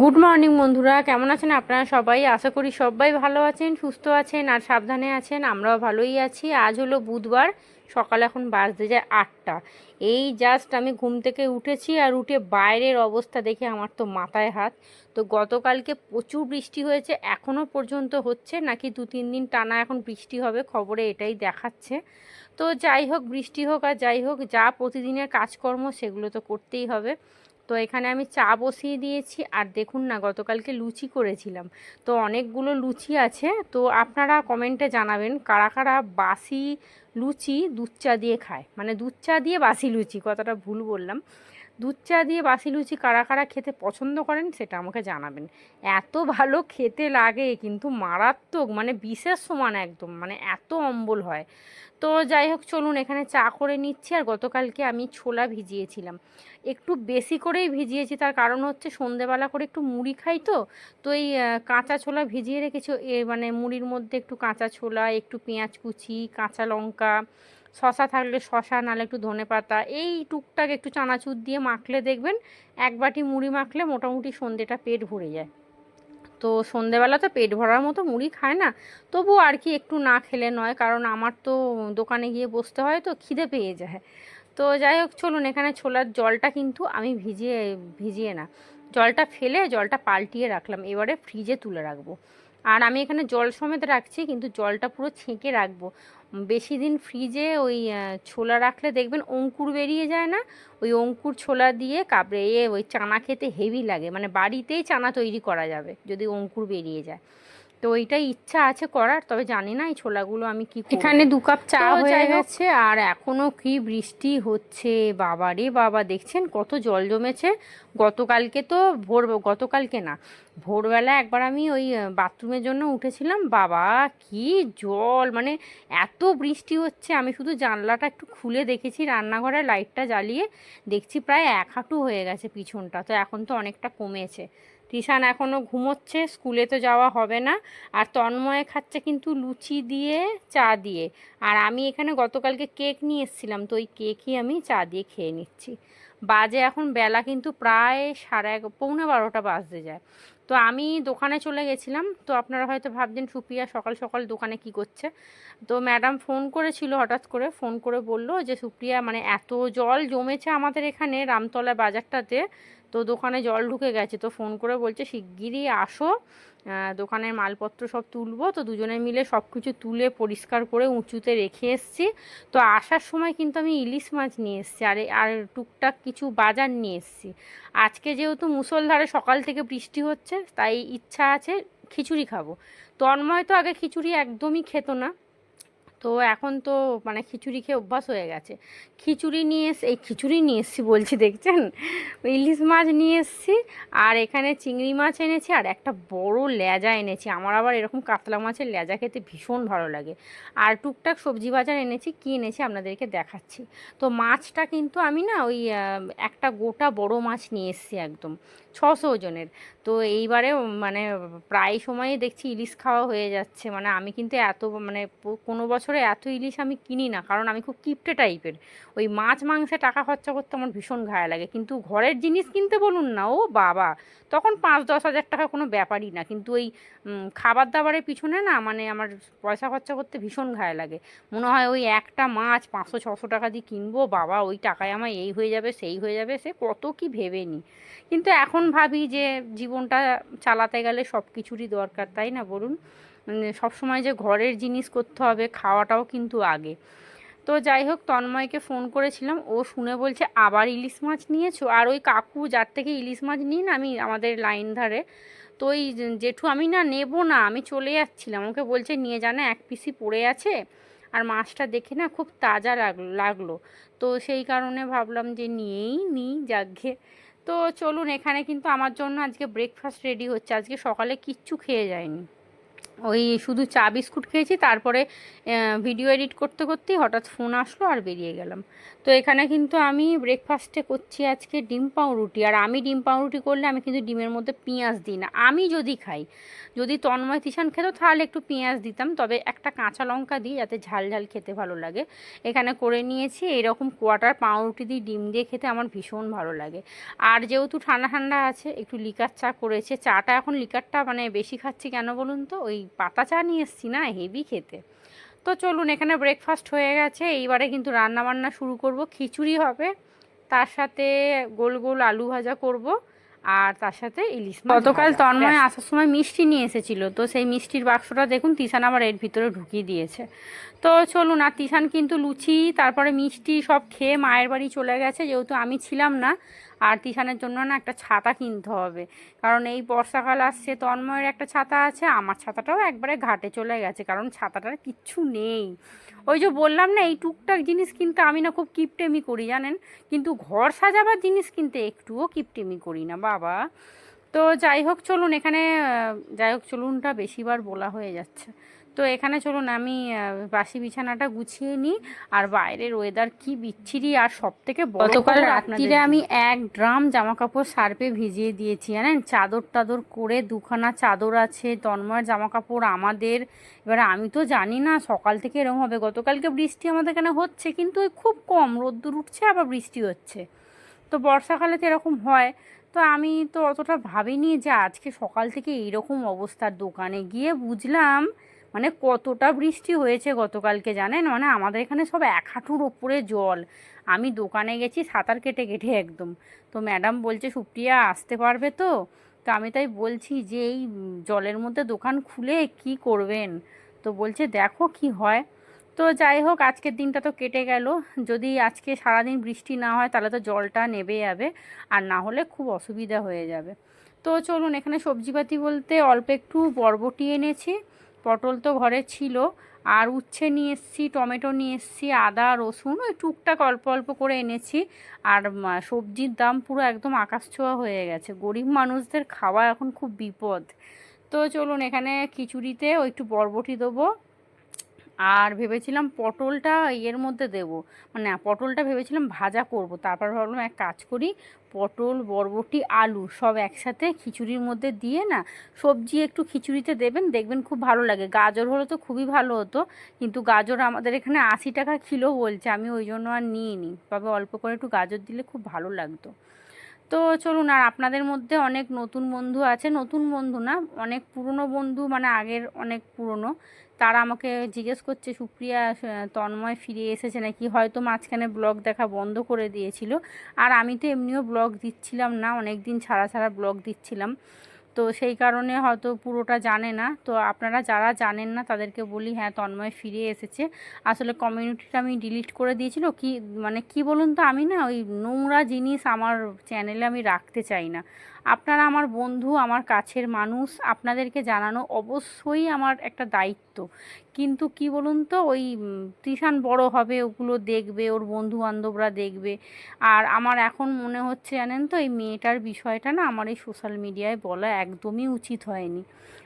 Good morning বন্ধুরা। কেমন আছেন আপনারা সবাই? আশা করি সবাই ভালো আছেন, সুস্থ আছেন আর সাবধানে আছেন। আমরাও ভালোই আছি। আজ হলো বুধবার, সকাল এখন বাজতে যায় আটটা। এই জাস্ট আমি ঘুম থেকে উঠেছি আর উঠে বাইরের অবস্থা দেখে আমার তো মাথায় হাত। তো গতকালকে প্রচুর বৃষ্টি হয়েছে এখনও পর্যন্ত হচ্ছে। নাকি দু, তিন দিন টানা এখন বৃষ্টি হবে, খবরে এটাই দেখাচ্ছে। তো যাই হোক, বৃষ্টি হোক আর যাই হোক, যা প্রতিদিনের কাজকর্ম সেগুলো তো করতেই হবে। তো এখানে আমি চা বসিয়ে দিয়েছি আর দেখুন না, গতকালকে লুচি করেছিলাম। তো অনেকগুলো লুচি আছে, তো আপনারা কমেন্টে জানাবেন কারা কারা বাসি লুচি দুধ চা দিয়ে খায়। মানে দুধ চা দিয়ে বাসি লুচি কথাটা ভুল বললাম। দুধ চা দিয়ে বাসি লুচি কারা কারা খেতে পছন্দ করেন সেটা আমাকে জানাবেন। এত ভালো খেতে লাগে, কিন্তু মারাত্মক মানে বিশেষ সমান একদম মানে এত অম্বল হয়। তো যাই হোক, চলুন এখানে চা করে নিচ্ছি, আর গতকালকে আমি ছোলা ভিজিয়েছিলাম। একটু বেশি করেই ভিজিয়েছি, তার কারণ হচ্ছে সন্ধেবেলা করে একটু মুড়ি খাই তো তো এই কাঁচা ছোলা ভিজিয়ে রেখেছি। মানে মুড়ির মধ্যে একটু কাঁচা ছোলা, একটু পেঁয়াজ কুচি, কাঁচা লঙ্কা শশা থাকলে শশা নাহলে একটু ধনে পাতা, এই টুকটাক একটু চানাচুর দিয়ে মাখলে দেখবেন এক বাটি মুড়ি মাখলে মোটামুটি সন্ধেটা পেট ভরে যায়। তো সন্ধেবেলা তো পেট ভরার মতো মুড়ি খায় না তবু আর কি একটু না খেলে নয়, কারণ আমার তো দোকানে গিয়ে বসতে হয় তো খিদে পেয়ে যায়। তো যাই হোক, চলুন এখানে ছোলার জলটা কিন্তু আমি ভিজিয়ে ভিজিয়ে না, জলটা ফেলে জলটা পাল্টিয়ে রাখলাম, এবারে ফ্রিজে তুলে রাখব। আর আমি এখানে জল সমেত রাখছি, কিন্তু জলটা পুরো ছেঁকে রাখব। বেশি দিন ফ্রিজে ওই ছোলা রাখলে দেখবেন অঙ্কুর বেরিয়ে যায় না? ওই অঙ্কুর ছোলা দিয়ে কাপড়ে ওই চানা খেতে হেভি লাগে। মানে বাড়িতেই চানা তৈরি করা যাবে, যদি অঙ্কুর বেরিয়ে যায়। তো ওইটাই ইচ্ছা আছে করার তবে জানি না এই ছোলাগুলো আমি কি এখানে দু কাপ চা হয়ে গেছে আর এখনও কি বৃষ্টি হচ্ছে? বাবা রে বাবা দেখছেন কত জল জমেছে? গতকালকে তো ভোর গতকালকে না ভোরবেলা একবার আমি ওই বাথরুমের জন্য উঠেছিলাম। বাবা কি জল মানে এত বৃষ্টি হচ্ছে। আমি শুধু জানলাটা একটু খুলে দেখেছি রান্নাঘরের লাইটটা জ্বালিয়ে দেখছি প্রায় এক হাঁটু হয়ে গেছে পিছনটা। তো এখন তো অনেকটা কমেছে। টিশান এখনও ঘুমোচ্ছে, স্কুলে তো যাওয়া হবে না। আর তন্ময় খাচ্ছে কিন্তু লুচি দিয়ে চা দিয়ে। আর আমি এখানে গতকালকে কেক নিয়ে এসেছিলাম, তো ওই কেকই আমি চা দিয়ে খেয়ে নিচ্ছি। বাজে এখন বেলা কিন্তু প্রায় সাড়ে এক পৌনে বারোটা বাজতে যায়। তো আমি দোকানে চলে গেছিলাম, তো আপনারা হয়তো ভাবছেন, সুপ্রিয়া সকাল সকাল দোকানে কি করছে? তো ম্যাডাম ফোন করেছিল হঠাৎ করে, ফোন করে বলল যে, সুপ্রিয়া মানে এত জল জমেছে আমাদের এখানে রামতলা বাজারটাতে তো দোকানে জল ঢুকে গেছে, তো ফোন করে বলছে, শিগগিরই আসো দোকানের মালপত্র সব তুলবো। তো দুজনে মিলে সব কিছু তুলে পরিষ্কার করে উঁচুতে রেখে এসছি। তো আসার সময় কিন্তু আমি ইলিশ মাছ নিয়ে এসেছি, আর আর টুকটাক কিছু বাজার নিয়ে এসেছি। আজকে যেহেতু মুষলধারে সকাল থেকে বৃষ্টি হচ্ছে, তাই ইচ্ছা আছে খিচুড়ি খাব। তন্ময় তো আগে খিচুড়ি একদমই খেত না। তো এখন তো মানে খিচুড়ি খেয়ে অভ্যাস হয়ে গেছে। খিচুড়ি নিয়ে এস, এই খিচুড়ি নিয়ে এসেছি বলছি, দেখছেন? ইলিশ মাছ নিয়ে এসেছি, আর এখানে চিংড়ি মাছ এনেছি, আর একটা বড় লেজা এনেছি। আমার আবার এরকম কাতলা মাছের লেজা খেতে ভীষণ ভালো লাগে। আর টুকটাক সবজি বাজার এনেছি, কী এনেছি আপনাদেরকে দেখাচ্ছি। তো মাছটা কিন্তু আমি না ওই একটা গোটা বড় মাছ নিয়ে এসেছি একদম, ছশো ওজনের। তো এইবারে মানে প্রায় সময়ই দেখছি ইলিশ খাওয়া হয়ে যাচ্ছে। মানে আমি কিন্তু এত মানে কোনো বছরে এত ইলিশ আমি কিনি না, কারণ আমি খুব কিপটে টাইপের। ওই মাছ মাংসে টাকা খরচা করতে আমার ভীষণ ঘায়া লাগে, কিন্তু ঘরের জিনিস কিনতে বলুন না, ও বাবা! তখন পাঁচ দশ হাজার টাকা কোনো ব্যাপারই না, কিন্তু ওই খাবার দাবারের পিছনে না মানে আমার পয়সা খরচা করতে ভীষণ ঘায়া লাগে। মনে হয় ওই একটা মাছ পাঁচশো, ছশো টাকা দিয়ে কিনবো, বাবা, ওই টাকায় আমার এই হয়ে যাবে, সেই হয়ে যাবে, সে কত কি ভেবে নি। কিন্তু এখন ভাবি যে জীবনটা চালাতে গেলে সব কিছুরই দরকার, তাই না বলুন? সবসময় যে ঘরের জিনিস করতে হবে খাওয়াটাও কিন্তু আগে। তো যাই হোক, তন্ময়কে ফোন করেছিলাম। ও শুনে বলছে, আবার ইলিশ মাছ নিয়েছো? আর ওই কাকু যার থেকে ইলিশ মাছ নিন আমি, আমাদের লাইন ধারে, তো ওই জেঠু, আমি না নেব না, আমি চলে যাচ্ছিলাম। ওকে বলছে, নিয়ে জানা এক পিসি পড়ে আছে আর মাছটা দেখে না খুব তাজা লাগল লাগল। তো সেই কারণে ভাবলাম যে নিয়েই নিই যাগ্গে তো চলুন, এখানে কিন্তু আমার জন্য আজকে ব্রেকফাস্ট রেডি হচ্ছে। আজকে সকালে কিচ্ছু খেয়ে যায়নি। ওই শুধু চা বিস্কুট খেয়েছি, তারপরে ভিডিও এডিট করতে করতেই হঠাৎ ফোন আসলো আর বেরিয়ে গেলাম। তো এখানে কিন্তু আমি ব্রেকফাস্টে করছি আজকে ডিম পাউরুটি, আর আমি ডিম পাউরুটি করলে আমি কিন্তু ডিমের মধ্যে পেঁয়াজ দিই না। আমি যদি খাই, যদি তন্ময় তিশান খেত তাহলে একটু পেঁয়াজ দিতাম, তবে একটা কাঁচা লঙ্কা দিই যাতে ঝাল ঝাল খেতে ভালো লাগে। এখানে করে নিয়েছি এরকম কোয়াটার পাউরুটি দিয়ে ডিম দিয়ে খেতে আমার ভীষণ ভালো লাগে। আর যেহেতু ঠান্ডা ঠান্ডা আছে, একটু লিকার চা করেছে, চাটা এখন লিকারটা মানে বেশি খাচ্ছি কেন বলুন তো? ওই পাতা চা নিয়ে এসছি না হেভি খেতে। তো চলুন এখানে ব্রেকফাস্ট হয়ে গেছে। এইবারে কিন্তু রান্না বান্না শুরু করব। খিচুড়ি হবে তার সাথে গোল গোল আলু ভাজা করব আর তার সাথে ইলিশ মাছ গতকাল তন্ময় আসার সময় মিষ্টি নিয়ে এসেছিল তো সেই মিষ্টির বাক্সটা দেখুন তিশান আবার এর ভিতরে ঢুকিয়ে দিয়েছে। তো চলুন আর তিশান কিন্তু লুচি তারপরে মিষ্টি সব খেয়ে মায়ের বাড়ি চলে গেছে যেহেতু আমি ছিলাম না আর জন্য না একটা ছাতা কিনতে হবে। কারণ এই বর্ষাকাল আসছে, তন্ময়ের একটা ছাতা আছে, আমার ছাতাটাও একবারে ঘাটে চলে গেছে, কারণ ছাতাটার কিচ্ছু নেই। ওই যে বললাম না, এই টুকটাক জিনিস কিনতে আমি না খুব কিপটেমি করি, জানেন? কিন্তু ঘর সাজাবার জিনিস কিনতে একটুও কিপটেমি করি না, বাবা। তো যাই হোক, চলুন এখানে যাই হোক, চলুনটা বেশিবার বলা হয়ে যাচ্ছে। তো এখানে চলুন আমি বাসি বিছানাটা গুছিয়ে নিই। আর বাইরের ওয়েদার কি বিচ্ছিরি আর সব থেকে গতকাল রাত্রিরে আমি এক ড্রাম জামা কাপড় সার্পে ভিজিয়ে দিয়েছি জানেন? চাদর টাদর করে দুখানা চাদর আছে তন্ময়ের জামা কাপড় আমাদের। এবারে আমি তো জানি না সকাল থেকে এরকম হবে। গতকালকে বৃষ্টি আমাদের এখানে হচ্ছে কিন্তু ওই খুব কম। রোদ্দুর উঠছে আবার বৃষ্টি হচ্ছে। তো বর্ষাকালে তো এরকম হয়। তো আমি তো অতটা ভাবিনি যে আজকে সকাল থেকে এইরকম অবস্থার দোকানে গিয়ে বুঝলাম মানে কতটা বৃষ্টি হয়েছে গতকালকে জানেন? মানে আমাদের এখানে সব এক হাঁটুর ওপরে জল। আমি দোকানে গেছি, সাঁতার কেটে কেটে একদম। তো ম্যাডাম বলছে, সুপ্রিয়া, আসতে পারবে তো? তো আমি তাই বলছি যে, এই জলের মধ্যে দোকান খুলে কি করবেন? তো বলছে, দেখো কি হয়। তো যাই হোক, আজকের দিনটা তো কেটে গেল। যদি আজকে সারাদিন বৃষ্টি না হয়, তাহলে তো জলটা নেবে যাবে। আর না হলে খুব অসুবিধা হয়ে যাবে। তো চলুন, এখানে সবজিপাতি বলতে অল্প একটু বরবটি এনেছি। পটল তো ঘরে ছিল। আর উচ্ছে নিয়ে এসেছি, টমেটো নিয়ে এসেছি, আদা, রসুন, ওই টুকটাক অল্প অল্প করে এনেছি। আর সবজির দাম পুরো একদম আকাশ ছোঁয়া হয়ে গেছে। গরিব মানুষদের খাওয়া এখন খুব বিপদ। তো চলুন এখানে খিচুড়িতে ওই একটু বরবটি দেবো। আর ভেবেছিলাম পটলটা ইয়ের মধ্যে দেব। মানে পটলটা ভেবেছিলাম ভাজা করব। তারপর ভাবলাম এক কাজ করি, পটল, বরবটি, আলু সব একসাথে খিচুড়ির মধ্যে দিয়ে না, সবজি একটু খিচুড়িতে দেবেন, দেখবেন খুব ভালো লাগে। গাজর হলে তো খুবই ভালো হতো, কিন্তু গাজর আমাদের এখানে আশি টাকা কিলো বলছে, আমি ওই জন্য আর নিয়ে নিই তবে অল্প করে একটু গাজর দিলে খুব ভালো লাগতো। তো চলুন, আর আপনাদের মধ্যে অনেক নতুন বন্ধু আছে, নতুন বন্ধু না, অনেক পুরনো বন্ধু মানে আগের অনেক পুরনো। তারা আমাকে জিজ্ঞেস করছে, সুপ্রিয়া তন্ময় ফিরে এসেছে নাকি? হয়তো মাঝখানে ব্লগ দেখা বন্ধ করে দিয়েছিল। আর আমি তো এমনিও ব্লগ দিচ্ছিলাম না অনেক দিন ছাড়া ছাড়া ব্লগ দিচ্ছিলাম। তো সেই কারণে হয়তো পুরোটা জানে না। তো আপনারা যারা জানেন না, তাদেরকে বলি হ্যাঁ তন্ময় ফিরে এসেছে। আসলে কমিউনিটিটা আমি ডিলিট করে দিয়েছিল। কি মানে কি বলুন তো, আমি না ওই নোংরা জিনিস আমার চ্যানেলে আমি রাখতে চাই না। আপনারা আমার বন্ধু, আমার কাছের মানুষ, আপনাদেরকে জানানো অবশ্যই আমার একটা দায়িত্ব। কিন্তু কি বলুন তো, ওই টিউশন বড় হবে, ওগুলো দেখবে, ওর বন্ধু বান্ধবরা দেখবে। আর আমার এখন মনে হচ্ছে জানেন তো, এই মেয়েটার বিষয়টা না আমার এই সোশ্যাল মিডিয়ায় বলা একদমই উচিত হয়নি।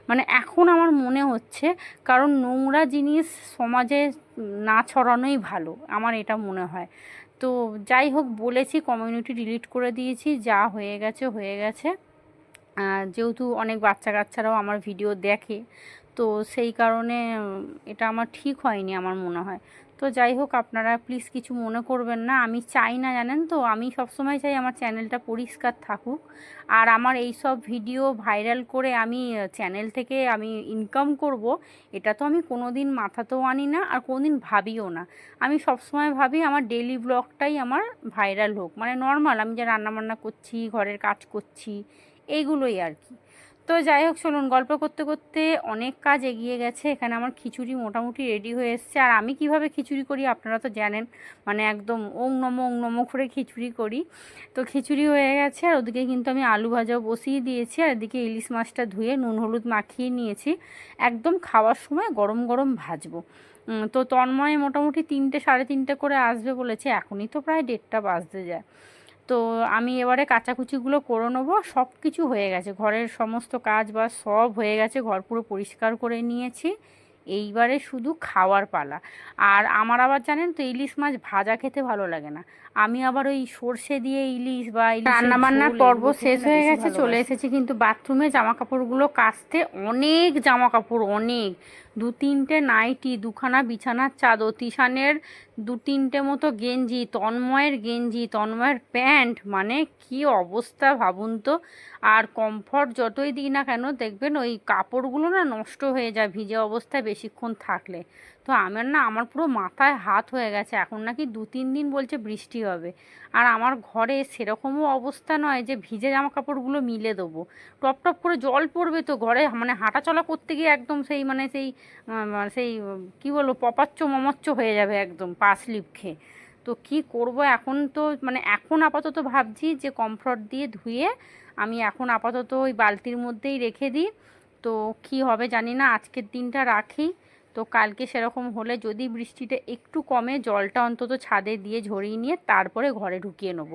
মানে এখন আমার মনে হচ্ছে, কারণ নোংরা জিনিস সমাজে না ছড়ানোই ভালো, আমার এটা মনে হয়। তো যাই হোক বলেছি কমিউনিটি ডিলিট করে দিয়েছি, যা হয়ে গেছে হয়ে গেছে। যেহেতু অনেক বাচ্চা কাচ্চারাও আমার ভিডিও দেখে, তো সেই কারণে এটা আমার ঠিক হয়নি আমার মনে হয়। তো যাই হোক, আপনারা প্লিজ কিছু মনে করবেন না। আমি চাই না, জানেন তো? আমি সবসময় চাই আমার চ্যানেলটা পরিষ্কার থাকুক। আর আমার এই সব ভিডিও ভাইরাল করে আমি চ্যানেল থেকে আমি ইনকাম করব, এটা তো আমি কোনো দিন মাথাতেও আনি না আর কোনো দিন ভাবিও না। আমি সবসময় ভাবি আমার ডেলি ব্লগটাই আমার ভাইরাল হোক। মানে নর্মাল আমি যে রান্নাবান্না করছি, ঘরের কাজ করছি এইগুলোই আর কি। তো যাই হোক, চলুন গল্প করতে করতে অনেক কাজ এগিয়ে গেছে। এখানে আমার খিচুড়ি মোটামুটি রেডি হয়ে এসছে। আর আমি কীভাবে খিচুড়ি করি আপনারা তো জানেন মানে একদম ওং নমো ওং নমো করে খিচুড়ি করি। তো খিচুড়ি হয়ে গেছে, আর ওদিকে কিন্তু আমি আলু ভাজাও বসিয়ে দিয়েছি। আর এদিকে ইলিশ মাছটা ধুয়ে নুন, হলুদ মাখিয়ে নিয়েছি। একদম খাওয়ার সময় গরম গরম ভাজবো। তো তন্ময় মোটামুটি তিনটে, সাড়ে তিনটে করে আসবে বলেছে। এখনই তো প্রায় দেড়টা বাজতে যায়। তো আমি এবারে কাচাকুচিগুলো করে নেব সব কিছু হয়ে গেছে। ঘরের সমস্ত কাজ বা সব হয়ে গেছে, ঘর পুরো পরিষ্কার করে নিয়েছি। এইবারে শুধু খাওয়ার পালা। আর আমার আবার জানেন তো ইলিশ মাছ ভাজা খেতে ভালো লাগে না। আমি আবার ওই সর্ষে দিয়ে ইলিশ বা রান্না বান্নার পর্ব শেষ হয়ে গেছে চলে এসেছি কিন্তু বাথরুমে জামা কাপড়গুলো কাচতে অনেক জামা কাপড় অনেক। দু তিনটে নাইটি দুখানা বিছানার চাদর তিশানের দু তিনটে মতো গেঞ্জি তন্ময়ের গেঞ্জি তন্ময়ের প্যান্ট মানে কি অবস্থা ভাবুন তো? আর কমফর্ট যতই দিই না কেন দেখবেন ওই কাপড়গুলো না নষ্ট হয়ে যায় ভিজে অবস্থায় বেশিক্ষণ থাকলে। তো আমার না, আমার পুরো মাথায় হাত হয়ে গেছে। এখন নাকি দু তিন দিন বলছে বৃষ্টি হবে। আর আমার ঘরে সেরকমও অবস্থা নয় যে ভিজে জামা কাপড়গুলো মিলে দেবো। টপ টপ করে জল পড়বে তো ঘরে মানে হাঁটাচলা করতে গিয়ে একদম সেই মানে সেই সেই, কি বলব পপাচ্চ মমচ্চ হয়ে যাবে একদম পা স্লিপ খেয়ে। তো কি করব এখন তো মানে এখন আপাতত ভাবছি যে কমফর্ট দিয়ে ধুয়ে আমি এখন আপাতত ওই বালতির মধ্যেই রেখে দিই। তো কি হবে জানি না, আজকের দিনটা রাখি। তো কালকে সেরকম হলে যদি বৃষ্টিতে একটু কমে, জলটা অন্তত ছাদে দিয়ে ঝরিয়ে নিয়ে তারপরে ঘরে ঢুকিয়ে নেব।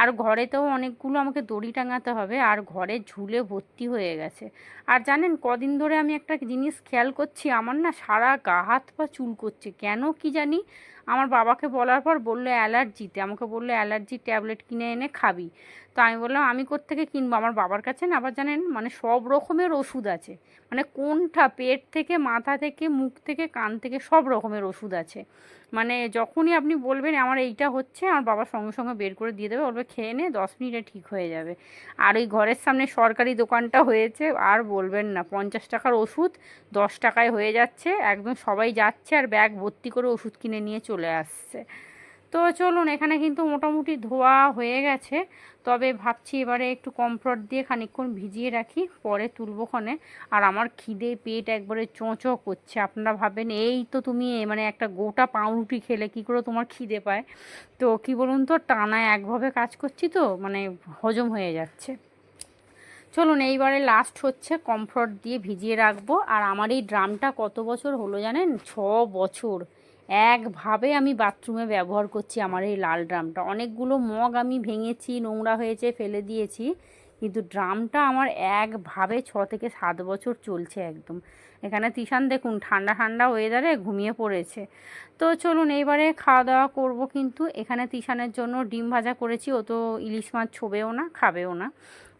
আর ঘরেতেও অনেকগুলো আমাকে দড়ি টাঙাতে হবে, আর ঘরে ঝুলে ভর্তি হয়ে গেছে। আর জানেন, কদিন ধরে আমি একটা জিনিস খেয়াল করছি, আমার না সারা গা হাত পা চুল করছে কেন কি জানি আমার বাবাকে বলার পর বলল অ্যালার্জিতে আমাকে বলল, অ্যালার্জি ট্যাবলেট কিনে এনে খাবি। তো আমি বললাম, আমি কোত্থেকে কিনবো? আমার বাবার কাছে না, আবার জানেন মানে সব রকমের ওষুধ আছে। মানে কোনটা পেট থেকে, মাথা থেকে, মুখ থেকে, কান থেকে সব রকমের ওষুধ আছে। মানে যখনই আপনি বলবেন, আমার এইটা হচ্ছে, আমার বাবা সঙ্গে সঙ্গে বের করে দিয়ে দেবে, বলবে, খেয়ে নে, দশ মিনিটে ঠিক হয়ে যাবে। আর ওই ঘরের সামনে সরকারি দোকানটা হয়েছে, আর বলবেন না, পঞ্চাশ টাকার ওষুধ, দশ টাকায় হয়ে যাচ্ছে, একদম সবাই যাচ্ছে, আর ব্যাগ ভর্তি করে ওষুধ কিনে নিয়ে চলে আসছে। তো চলুন, এখানে কিন্তু মোটামুটি ধোয়া হয়ে গেছে। তবে ভাবছি এবারে একটু কমফর্ট দিয়ে খানিকক্ষণ ভিজিয়ে রাখি, পরে তুলবো ক্ষণে। আর আমার খিদে পেট একবারে চোঁচো করছে। আপনারা ভাবেন, এই তো তুমি মানে একটা গোটা পাউরুটি খেলে, কি করে তোমার খিদে পায়? তো কি বলুন তো, টানায় একভাবে কাজ করছি তো মানে হজম হয়ে যাচ্ছে। চলুন, এইবারে লাস্ট হচ্ছে কমফর্ট দিয়ে ভিজিয়ে রাখব। আর আমার এই ড্রামটা কত বছর হলো জানেন? ছ বছর। একভাবে আমি বাথরুমে ব্যবহার করছি আমার এই লাল ড্রামটা। অনেকগুলো মগ আমি ভেঙেছি, নোংরা হয়েছে, ফেলে দিয়েছি। কিন্তু ড্রামটা আমার একভাবে ছ থেকে সাত বছর চলছে একদম। এখানে তিশান দেখুন, ঠান্ডা ঠান্ডা ওয়েদারে ঘুমিয়ে পড়েছে। তো চলুন এইবারে খাওয়া দাওয়া করব কিন্তু এখানে তিশানের জন্য ডিম ভাজা করেছি। ও তো ইলিশ মাছ ছোবেও না, খাবেও না।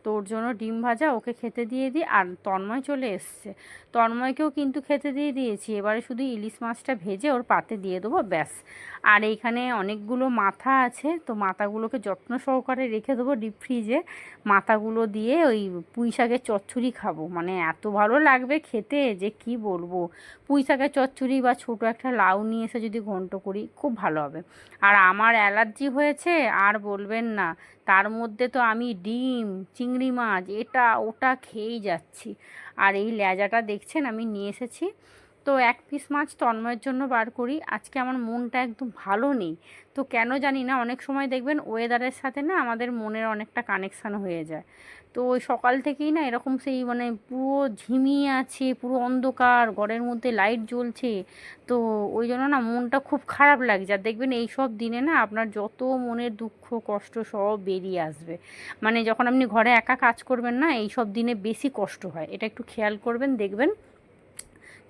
তো ওর জন্য ডিম ভাজা ওকে খেতে দিয়ে দিই, আর তন্ময় চলে এসছে। তন্ময়কেও কিন্তু খেতে দিয়ে দিয়েছি। এবারে শুধু ইলিশ মাছটা ভেজে ওর পাতে দিয়ে দেবো, ব্যাস। আর এইখানে অনেকগুলো মাথা আছে, তো মাথাগুলোকে যত্ন সহকারে রেখে দেবো ডিপ ফ্রিজে মাথাগুলো দিয়ে ওই পুঁই শাকের চচ্চড়ি খাব। মানে এত ভালো লাগবে খেতে যে কি বলব? পুঁই শাকের চচ্চড়ি বা ছোটো একটা লাউ নিয়ে এসে যদি ঘন্ট করি, খুব ভালো হবে। আর আমার অ্যালার্জি হয়েছে, আর বলবেন না। তার মধ্যে তো আমি ডিম, চিংড়ি মাছ, এটা ওটা খেয়েই যাচ্ছি। আর এই লেজাটা দেখছেন, আমি নিয়ে এসেছি। তো এক পিস মাছ তন্ময়ের জন্য বার করি। আজকে আমার মনটা একদম ভালো নেই। তো কেন জানি না, অনেক সময় দেখবেন ওয়েদারের সাথে না আমাদের মনের অনেকটা কানেকশান হয়ে যায়। তো ওই সকাল থেকেই না এরকম সেই মানে পুরো ঝিমিয়ে আছে, পুরো অন্ধকার, ঘরের মধ্যে লাইট জ্বলছে। তো ওই জন্য না মনটা খুব খারাপ লাগছে। আর দেখবেন এই সব দিনে না আপনার যত মনের দুঃখ, কষ্ট সব বেরিয়ে আসবে। মানে যখন আপনি ঘরে একা কাজ করবেন না, এই সব দিনে বেশি কষ্ট হয়। এটা একটু খেয়াল করবেন, দেখবেন।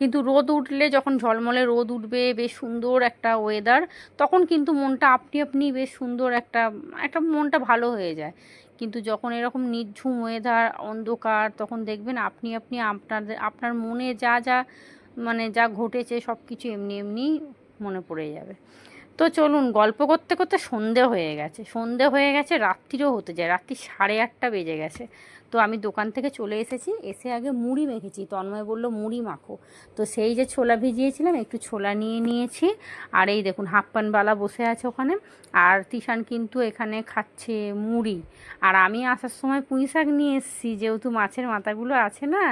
কিন্তু রোদ উঠলে যখন ঝলমলে রোদ উঠবে, বেশ সুন্দর একটা ওয়েদার তখন কিন্তু মনটা আপনি আপনি বেশ সুন্দর একটা একটা মনটা ভালো হয়ে যায়। কিন্তু যখন এরকম নির্ঝুম ওয়েদার অন্ধকার, তখন দেখবেন আপনি আপনি আপনাদের আপনার মনে যা যা মানে যা ঘটেছে সব কিছু এমনি এমনি মনে পড়ে যাবে। তো চলুন, গল্প করতে করতে সন্ধে হয়ে গেছে। সন্ধে হয়ে গেছে রাত্রিরও হতে যায়। রাত্রি সাড়ে আটটা বেজে গেছে। তো আমি দোকান থেকে চলে এসেছি, এসে আগে মুড়ি মেখেছি। তন্ময় বলল, মুড়ি মাখো। তো সেই যে ছোলা ভিজিয়েছিলাম, একটু ছোলা নিয়ে নিয়েছি। আর এই দেখুন, হাফ পানবালা বসে আছে ওখানে। আর তিশান কিন্তু এখানে খাচ্ছে মুড়ি। আর আমি আসার সময় পুঁই শাক নিয়ে এসেছি, যেহেতু মাছের মাথাগুলো আছে না,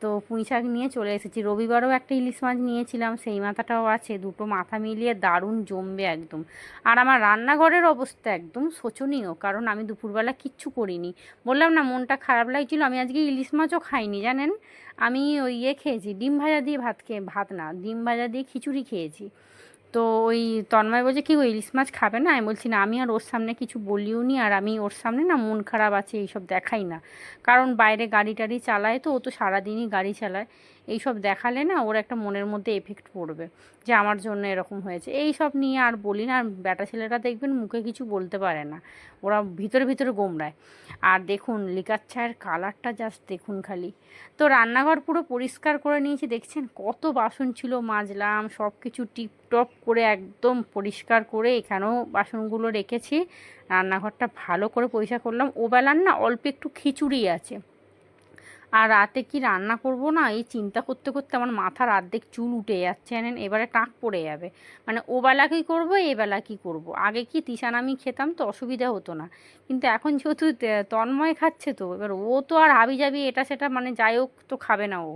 তো পুঁই শাক নিয়ে চলে এসেছি। রবিবারও একটা ইলিশ মাছ নিয়েছিলাম, সেই মাথাটাও আছে। দুটো মাথা মিলিয়ে দারুণ জমবে একদম। আর আমার রান্নাঘরের অবস্থা একদম শোচনীয়, কারণ আমি দুপুরবেলা কিচ্ছু করিনি। বললাম, না, মনটা খারাপ লাগছিল। আমি আজকে ইলিশ মাছও খাইনি, জানেন? আমি ওই ইয়ে খেয়েছি, ডিম ভাজা দিয়ে ভাত খেয়ে, ভাত না, ডিম ভাজা দিয়ে খিচুড়ি খেয়েছি। তো ওই তন্ময় বলছে, কি ওই ইলিশ মাছ খাবে না? আমি বলছি, না, আমি আর ওর সামনে কিছু বলিও নি, আর আমি ওর সামনে না মন খারাপ আছে, এইসব দেখাই না। কারণ বাইরে গাড়ি টাড়ি চালায় তো, ও তো সারাদিনই গাড়ি চালায়। এইসব দেখালে না ওর একটা মনের মধ্যে এফেক্ট পড়বে যে আমার জন্য এরকম হয়েছে। এই সব নিয়ে আর বলি না, আর বেটা ছেলেরা দেখবেন মুখে কিছু বলতে পারে না। ওরা ভিতরে ভিতরে গোমড়ায়। আর দেখুন, লিকার চায়ের কালারটা জাস্ট দেখুন খালি। তো রান্নাঘর পুরো পরিষ্কার করে নিয়েছি, দেখছেন? কত বাসন ছিল, মাজলাম সব কিছু টিপটপ করে একদম পরিষ্কার করে এখানেও বাসনগুলো রেখেছি। রান্নাঘরটা ভালো করে পরিষ্কার করলাম। ওবেলার না অল্প একটু খিচুড়ি আছে। আর রাতে কি রান্না করব না? এই চিন্তা করতে করতে আমার মাথার অর্ধেক চুল উঠে যাচ্ছে, জানেন? এবারে টাক পড়ে যাবে। মানে ওবেলা কী করব, এবেলা কী করব। আগে কি তিসান আমি খেতাম তো অসুবিধা হতো না। কিন্তু এখন যেহেতু তন্ময় খাচ্ছে তো, এবার ও তো আর হাবি যাবি এটা সেটা মানে যাই হোক তো খাবে না ও।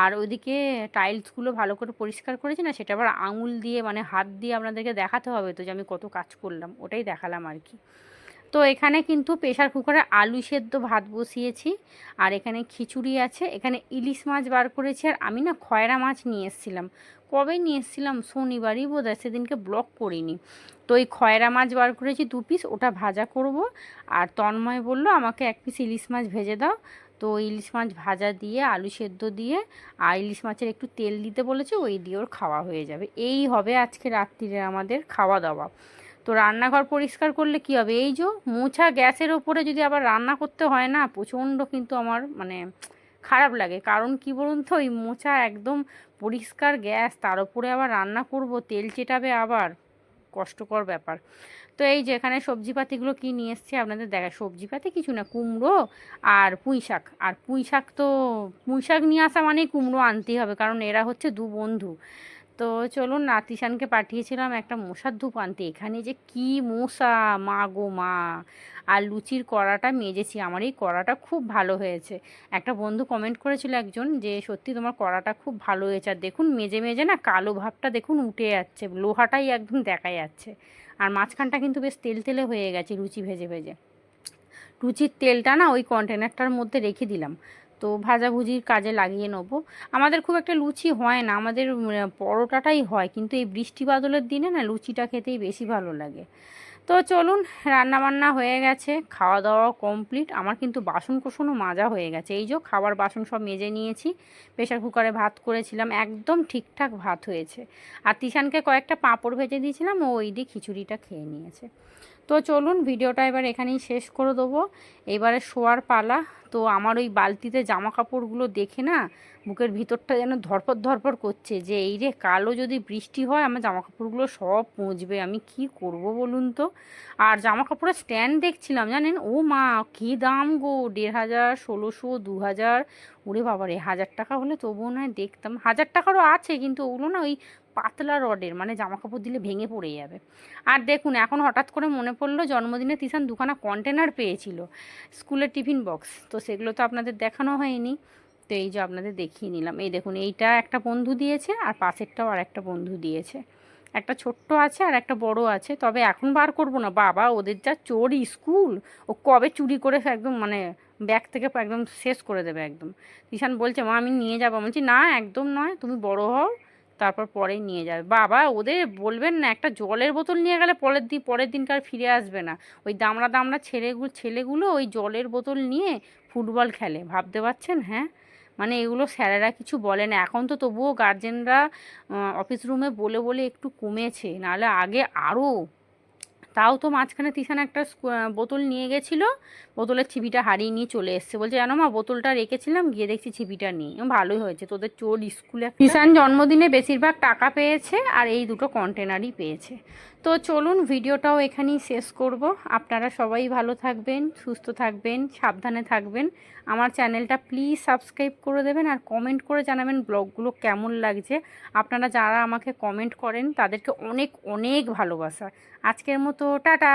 আর ওইদিকে টাইলসগুলো ভালো করে পরিষ্কার করেছি না, সেটা আবার আঙুল দিয়ে মানে হাত দিয়ে আপনাদেরকে দেখাতে হবে তো যে আমি কত কাজ করলাম, ওটাই দেখালাম আর কি। তো এখানে কিন্তু প্রেশার কুকারে আলু সেদ্ধ ভাত বসিয়েছি, আর এখানে খিচুড়ি আছে। এখানে ইলিশ মাছ বার করেছি, আর আমি না খয়রা মাছ নিয়ে এসেছিলাম। কবে নিয়ে এসেছিলাম শনিবারই বোধ হয় সেদিনকে ব্লক করিনি। তো এই খয়রা মাছ বার করেছি দু পিস ওটা ভাজা করব। আর তন্ময় বলল, আমাকে এক পিস ইলিশ মাছ ভেজে দাও। তো ইলিশ মাছ ভাজা দিয়ে, আলু সেদ্ধ দিয়ে, আর ইলিশ মাছের একটু তেল দিতে বলেছে, ওই দিয়ে ওর খাওয়া হয়ে যাবে। এই হবে আজকে রাত্রিরে আমাদের খাওয়া দাওয়া। তো রান্নাঘর পরিষ্কার করলে কি হবে? এই যে মোছা গ্যাসের ওপরে যদি আবার রান্না করতে হয় না, প্রচণ্ড কিন্তু আমার মানে খারাপ লাগে। কারণ কি বলুন তো ওই মোছা একদম পরিষ্কার গ্যাস, তার উপরে আবার রান্না করব, তেল চেটাবে আবার? কষ্টকর ব্যাপার। তো এই যে এখানে সবজিপাতিগুলো কী নিয়ে এসছে আপনাদের দেখা সবজিপাতি কিছু না, কুমড়ো আর পুঁই শাক। আর পুঁই শাক তো, পুঁই শাক নিয়ে আসা মানেই কুমড়ো আনতেই হবে, কারণ এরা হচ্ছে দু বন্ধু। তো চলুন নাতিশানকে পাঠিয়েছিলাম একটা মশার ধূপ আনতে। এখানে যে কি মশা! মা গো মা! আর লুচির কড়াটা মেজেছি। আমার এই কড়াটা খুব ভালো হয়েছে। একটা বন্ধু কমেন্ট করেছিল একজন যে, সত্যি তোমার কড়াটা খুব ভালো হয়েছে। আর দেখুন মেজে মেজে না কালো ভাবটা দেখুন উঠে যাচ্ছে। লোহাটাই একদম দেখা যাচ্ছে। আর মাঝখানটা কিন্তু বেশ তেল তেলে হয়ে গেছে লুচি ভেজে ভেজে। লুচির তেলটা না ওই কন্টেনারটার মধ্যে রেখে দিলাম। তো ভাজাভুজির কাজে লাগিয়ে নেব। আমাদের খুব একটা লুচি হয় না, আমাদের পরোটাটাই হয়, কিন্তু এই বৃষ্টি বাদলের দিনে না লুচিটা খেতেই বেশি ভালো লাগে। তো চলুন, রান্নাবান্না হয়ে গেছে খাওয়া দাওয়া কমপ্লিট। আমার কিন্তু বাসন কোসনও মাজা হয়ে গেছে। এই যে খাবার বাসন সব মেজে নিয়েছি প্রেশার কুকারে ভাত করেছিলাম, একদম ঠিকঠাক ভাত হয়েছে। আর তিশানকে কয়েকটা পাঁপড় ভেজে দিয়েছিলাম, ও ওই দিয়ে খিচুড়িটা খেয়ে নিয়েছে। তো চলুন ভিডিওটা এবার এখানেই শেষ করে দেবো। এবারে শোয়ার পালা, তো আমার ওই বালতিতে জামা কাপড়গুলো দেখে না বুকের ভিতরটা যেন ধরপর ধরপর করছে যে, এই রে কালো যদি বৃষ্টি হয়, আমার জামা কাপড়গুলো সব পৌঁছবে আমি কি করব বলুন তো? আর জামা কাপড়ের স্ট্যান্ড দেখছিলাম জানেন? ও মা, কী দাম গো, দেড় হাজার, ষোলোশো, দু হাজার। ওরে বাবারে, হাজার টাকা হলে তবুও নয়, দেখতাম। হাজার টাকারও আছে, কিন্তু ওগুলো না ওই পাতলা রডের মানে জামা কাপড় দিলে ভেঙে পড়ে যাবে। আর দেখুন, এখন হঠাৎ করে মনে পড়ল জন্মদিনে তিসান দুখানা কন্টেনার পেয়েছিল স্কুলের টিফিন বক্স তো সেগুলো তো আপনাদের দেখানো হয়নি। তো এই যে আপনাদের দেখিয়ে নিলাম। এই দেখুন, এইটা একটা বন্ধু দিয়েছে আর পাশেরটাও আর একটা বন্ধু দিয়েছে। একটা ছোট্ট আছে আর একটা বড় আছে। তবে এখন বার করব না। বাবা, ওদের যা চোর স্কুল, ও কবে চুরি করে একদম মানে ব্যাগ থেকে একদম শেষ করে দেবে একদম। তিশান বলছে, মা, আমি নিয়ে যাব। বলছি, না, একদম নয়। তুমি বড় হও তারপর পরে নিয়ে যাবে। বাবা, ওদের বলবেন না, একটা জলের বোতল নিয়ে গেলে পরের দিন, পরের দিনকার ফিরে আসবে না। ওই দামড়া দামড়া ছেলেগুলো ছেলেগুলো ওই জলের বোতল নিয়ে ফুটবল খেলে। ভাবতে পারছেন? হ্যাঁ? মানে এগুলো স্যারেরা কিছু বলে না। এখন তো তবুও গার্জেনরা অফিস রুমে বলে বলে একটু কমেছে। নাহলে আগে আরও তাও তো মাঝখানে তিশান একটা বোতল নিয়ে গেছিল। বোতলের ছিপিটা হারিয়ে নিয়ে চলে এসছে। বলছে, জানো মা, বোতলটা রেখেছিলাম, গিয়ে দেখছি ছিপিটা নেই। ভালোই হয়েছে। তোদের চোর স্কুলে তিশান জন্মদিনে বেশিরভাগ টাকা পেয়েছে আর এই দুটো কন্টেনারই পেয়েছে। তো চলুন, ভিডিওটাও এখানেই শেষ করব। আপনারা সবাই ভালো থাকবেন, সুস্থ থাকবেন, সাবধানে থাকবেন। আমার চ্যানেলটা প্লিজ সাবস্ক্রাইব করে দেবেন আর কমেন্ট করে জানাবেন ব্লগগুলো কেমন লাগছে। আপনারা যারা আমাকে কমেন্ট করেন, তাদেরকে অনেক অনেক ভালোবাসা। আজকের মতো টাটা!